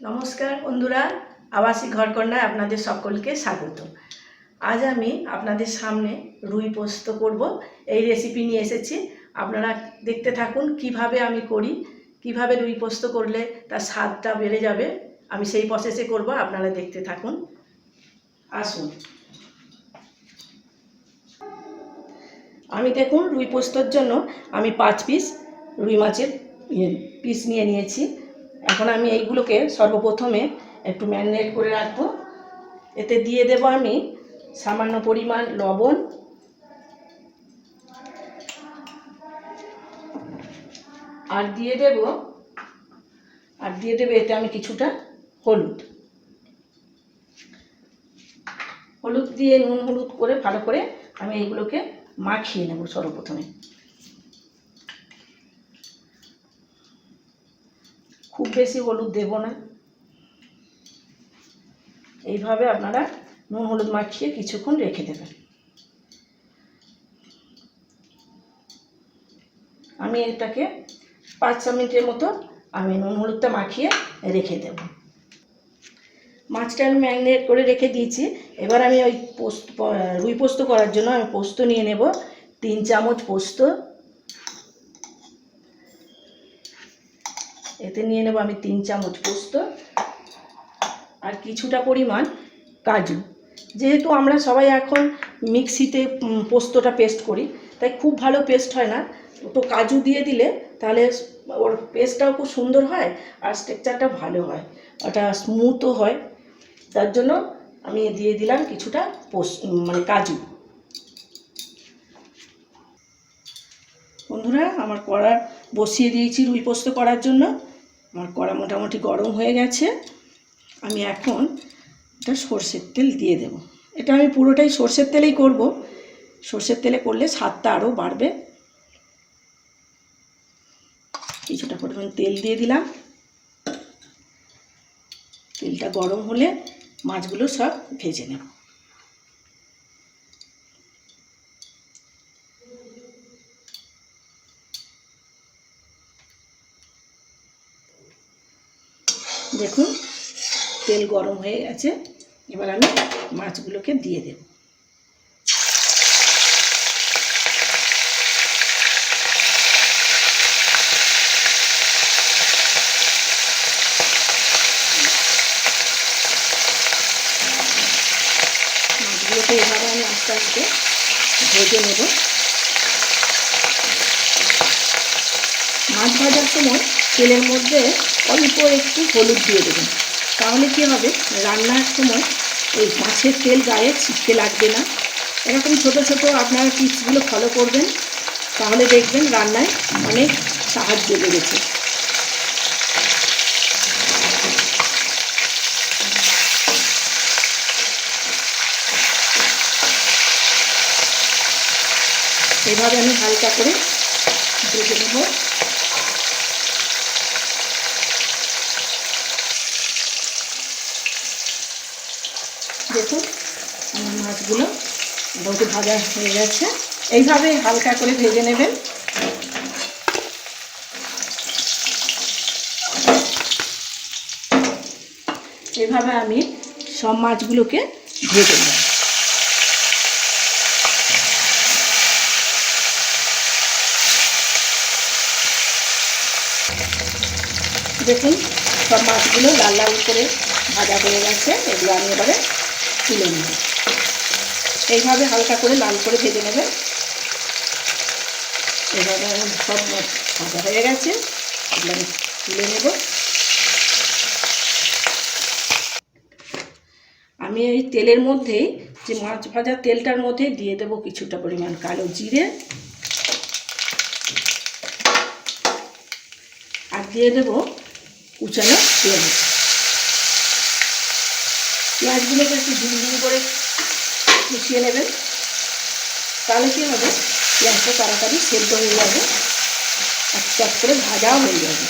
নমস্কার বন্ধুরা, আবাসিক ঘরকন্যায় আপনাদের সকলকে স্বাগত। আজ আমি আপনাদের সামনে রুই পোস্ত করব। এই রেসিপি নিয়ে এসেছি। আপনারা দেখতে থাকুন কীভাবে আমি করি, কীভাবে রুই পোস্ত করলে তার স্বাদটা বেড়ে যাবে। আমি সেই প্রসেসে করব, আপনারা দেখতে থাকুন। আসুন। আমি দেখুন রুই পোস্তর জন্য আমি পাঁচ পিস রুই মাছের পিস নিয়ে নিয়েছি। এখন আমি এইগুলোকে সর্বপ্রথমে একটু ম্যারিনেট করে রাখব। এতে দিয়ে দেব আমি সামান্য পরিমাণ লবণ। আর দিয়ে দেব, আর দিয়ে দেবে এতে আমি কিছুটা হলুদ। হলুদ দিয়ে নুন হলুদ করে ভালো করে আমি এইগুলোকে মাখিয়ে নেব সর্বপ্রথমে। খুব বেশি হলুদ দেব না। এইভাবে আপনারা নুন হলুদ মাখিয়ে কিছুক্ষণ রেখে দেবেন। আমি এটাকে পাঁচ ছ মিনিটের মতো আমি নুন হলুদটা মাখিয়ে রেখে দেব। মাছটা আমি ম্যারিনেট করে রেখে দিয়েছি। এবার আমি ওই পোস্ত, রুই পোস্ত করার জন্য আমি পোস্ত নিয়ে নেব। তিন চামচ পোস্ত। এতে নিয়ে নেব আমি তিন চামচ পোস্ত আর কিছুটা পরিমাণ কাজু। যেহেতু আমরা সবাই এখন মিক্সিতে পোস্তটা পেস্ট করি, তাই খুব ভালো পেস্ট হয় না। তো কাজু দিয়ে দিলে তাহলে ওর পেস্টটাও খুব সুন্দর হয় আর স্ট্রেকচারটা ভালো হয়। ওটা স্মুথও হয়। তার জন্য আমি দিয়ে দিলাম কিছুটা পোস্ত মানে কাজু। বন্ধুরা, আমার কড়া বসিয়ে দিয়েছি রুই পোস্ত করার জন্য। আমার কড়া মোটামুটি গরম হয়ে গেছে, আমি এখন এটা সর্ষের তেল দিয়ে দেব। এটা আমি পুরোটাই সর্ষের তেলেই করব। সর্ষের তেলে করলে স্বাদটা আরও বাড়বে। কিছুটা পরিমাণ তেল দিয়ে দিলাম। তেলটা গরম হলে মাছগুলো সব ভেজে নেব দেখুন তেল গরম হয়ে গেছে, এবার আমি মাছগুলোকে দিয়ে দেব। মাছগুলোকে এভাবে আমি আস্তে আস্তে ভেজে নেব। মাছ ভাজার সময় তেলের মধ্যে অল্প একটু হলুদ দিয়ে দেবেন। তাহলে কী হবে? রান্নার সময় ওই মাছের তেল গায়ে ছিটকে লাগবে না। এরকম ছোট ছোট আপনারা টিপসগুলো ফলো করবেন, তাহলে দেখবেন রান্নায় অনেক সাহায্য লেগেছে। এভাবে আমি হালকা করে ভেজে নেব। দেখুন আমার মাছগুলো মোটামুটি ভাজা হয়ে গেছে। এইভাবে হালকা করে ভেজে নেবেন। এভাবে আমি সব মাছগুলোকে ভেজে নেব। দেখুন, সব মাছগুলো লাল লাল করে ভাজা হয়ে গেছে। এগুলো আমি এবারে তুলে নেব। এইভাবে হালকা করে লাল করে ভেজে নেবে। এভাবে সব ভাজা হয়ে গেছে। তুলে নেব। আমি এই তেলের মধ্যেই যে মাছ ভাজা তেলটার মধ্যে দিয়ে দেবো কিছুটা পরিমাণ কালো জিরে। আর দিয়ে দেবো কুচানো পেঁয়াজ। পেঁয়াজগুলোকে একটু ঝুম ঝুম করে কুচিয়ে নেবেন। তাহলে কী হবে? পেঁয়াজটা তাড়াতাড়ি সেদ্ধ হয়ে যাবে। আর চট করে ভাজাও হয়ে যাবে।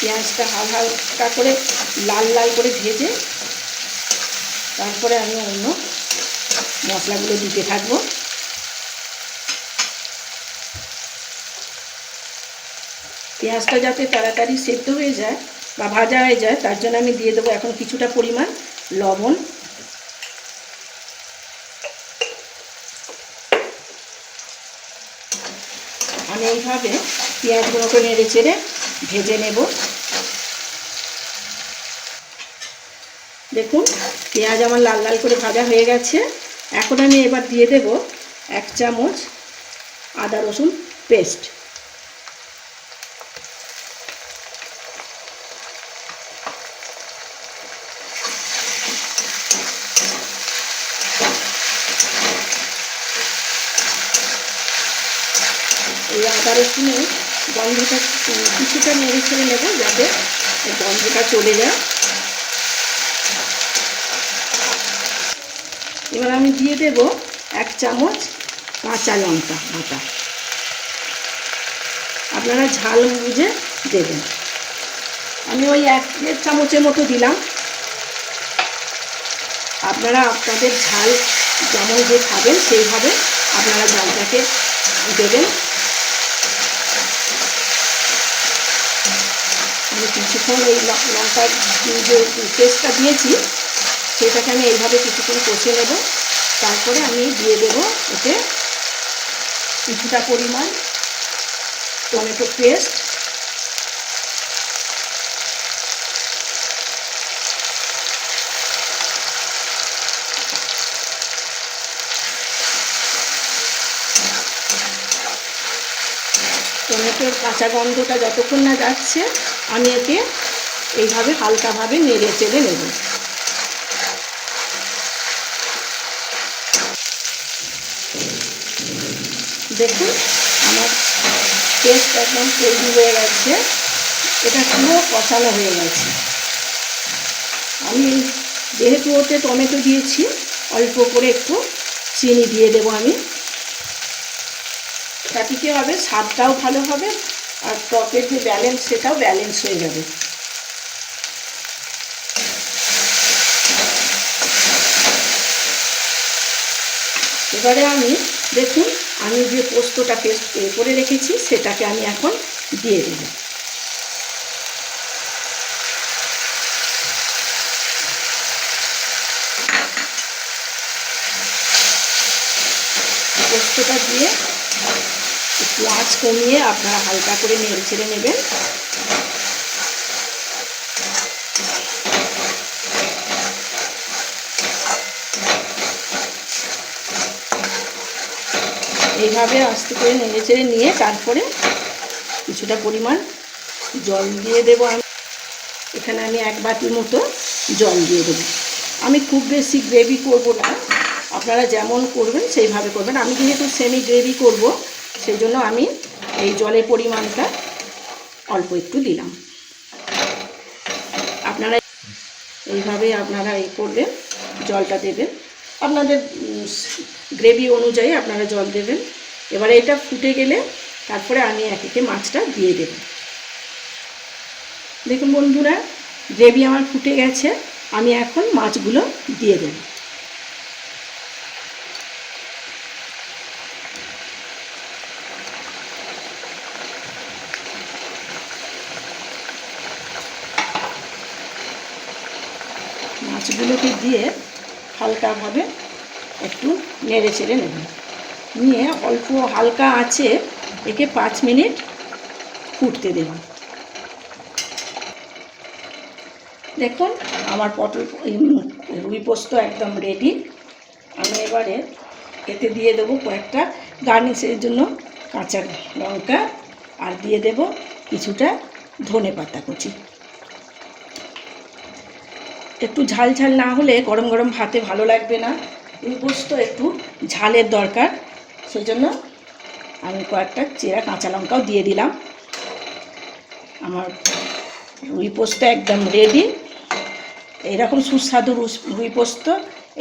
পেঁয়াজটা হাল হালকা করে লাল লাল করে ভেজে তারপরে আমি অন্য মশলাগুলো দিতে থাকব। পেঁয়াজটা যাতে তাড়াতাড়ি সেদ্ধ হয়ে যায় বা ভাজা হয়ে যায়, তার জন্য আমি দিয়ে দেবো এখন কিছুটা পরিমাণ লবণ। আমি এইভাবে পেঁয়াজগুলোকে নেড়ে চেড়ে ভেজে নেব। দেখুন, পেঁয়াজ আমার লাল লাল করে ভাজা হয়ে গেছে। এখন আমি এবার দিয়ে দেব এক চামচ আদা রসুন পেস্ট। এই আদা রসুনের গন্ধটা কিছুটা নেড়ে ছেড়ে নেব যাতে গন্ধটা চলে যায়। এবার আমি দিয়ে দেব এক চামচ কাঁচা লঙ্কা বাটা। আপনারা ঝাল বুঝে দেবেন। আমি ওই এক দেড় চামচের মতো দিলাম। আপনারা আপনাদের ঝাল যেমন যে খাবেন সেইভাবে আপনারা ঝালটাকে দেবেন। কিছুক্ষণ এই লঙ্কার যে পেস্টটা দিয়েছি, সেটাকে আমি এইভাবে কিছুক্ষণ কষে নেব। তারপরে আমি দিয়ে দেব এতে কিছুটা পরিমাণ টমেটো পেস্ট টমেটোর কাঁচা গন্ধটা যতক্ষণ না যাচ্ছে আমি একে এইভাবে হালকাভাবে নেড়ে চেড়ে নেব। দেখুন, আমার পেস্ট একদম তৈরি হয়ে গেছে। এটা পুরো কষানো হয়ে গেছে। আমি যেহেতু ওতে টমেটো দিয়েছি, অল্প করে একটু চিনি দিয়ে দেবো আমি। তাতে কী হবে? স্বাদটাও ভালো হবে আর টকের যে ব্যালেন্স সেটাও ব্যালেন্স হয়ে যাবে। এবারে আমি, দেখুন, আমি যে পোস্তটা পেস্ট করে রেখেছি, সেটাকে আমি এখন দিয়ে দেব। পোস্তটা দিয়ে একটু কমিয়ে আপনারা হালকা করে নেড়ে ছেড়ে নেবেন। এইভাবে আস্তে করে নেড়ে চেড়ে নিয়ে তারপরে কিছুটা পরিমাণ জল দিয়ে দেবো আমি। এখানে আমি এক বাটির মতো জল দিয়ে দেবো। আমি খুব বেশি গ্রেভি করব না। আপনারা যেমন করবেন সেইভাবে করবেন। আমি যেহেতু সেমি গ্রেভি করব সেই জন্য আমি এই জলের পরিমাণটা অল্প একটু দিলাম। আপনারা এইভাবে আপনারা এই করবেন জলটা দেবেন। আপনাদের গ্রেভি অনুযায়ী আপনারা জল দেবেন। এবারে এটা ফুটে গেলে তারপরে আমি এক একে মাছটা দিয়ে দেব। দেখুন বন্ধুরা, গ্রেভি আমার ফুটে গেছে। আমি এখন মাছগুলো দিয়ে দেব। মাছগুলোকে দিয়ে হালকাভাবে একটু নেড়ে চেড়ে নেবেন নিয়ে অল্প হালকা আছে একে পাঁচ মিনিট ফুটতে দেবেন দেখুন, আমার পটল রুই পোস্ত একদম রেডি আমি এবারে এতে দিয়ে দেবো কয়েকটা গার্নিশের জন্য কাঁচা লঙ্কা আর দিয়ে দেব কিছুটা ধনে পাতা কুচি। একটু ঝাল ঝাল না হলে গরম গরম ভাতে ভালো লাগবে না। রুই পোস্ত একটু ঝালের দরকার সেই জন্য আমি কয়েকটা চেরা কাঁচা লঙ্কাও দিয়ে দিলাম। আমার রুই পোস্ত একদম রেডি এইরকম সুস্বাদু রুই পোস্ত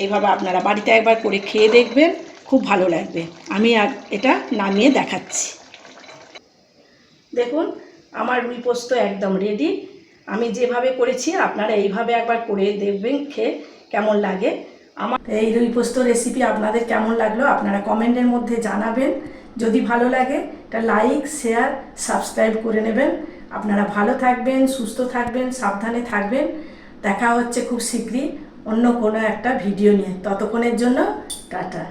এইভাবে আপনারা বাড়িতে একবার করে খেয়ে দেখবেন, খুব ভালো লাগবে। আমি আর এটা নামিয়ে দেখাচ্ছি। দেখুন, আমার রুই পোস্ত একদম রেডি আমি যেভাবে করেছি, আপনারা এইভাবে একবার করে দেখবেন খেয়ে কেমন লাগে। আমার এই রুই পোস্ত রেসিপি আপনাদের কেমন লাগল, আপনারা কমেন্টের মধ্যে জানাবেন। যদি ভালো লাগে, একটা লাইক শেয়ার সাবস্ক্রাইব করে নেবেন। আপনারা ভালো থাকবেন, সুস্থ থাকবেন, সাবধানে থাকবেন। দেখা হচ্ছে খুব শীঘ্রই অন্য কোনো একটা ভিডিও নিয়ে। ততক্ষণের জন্য টাটা।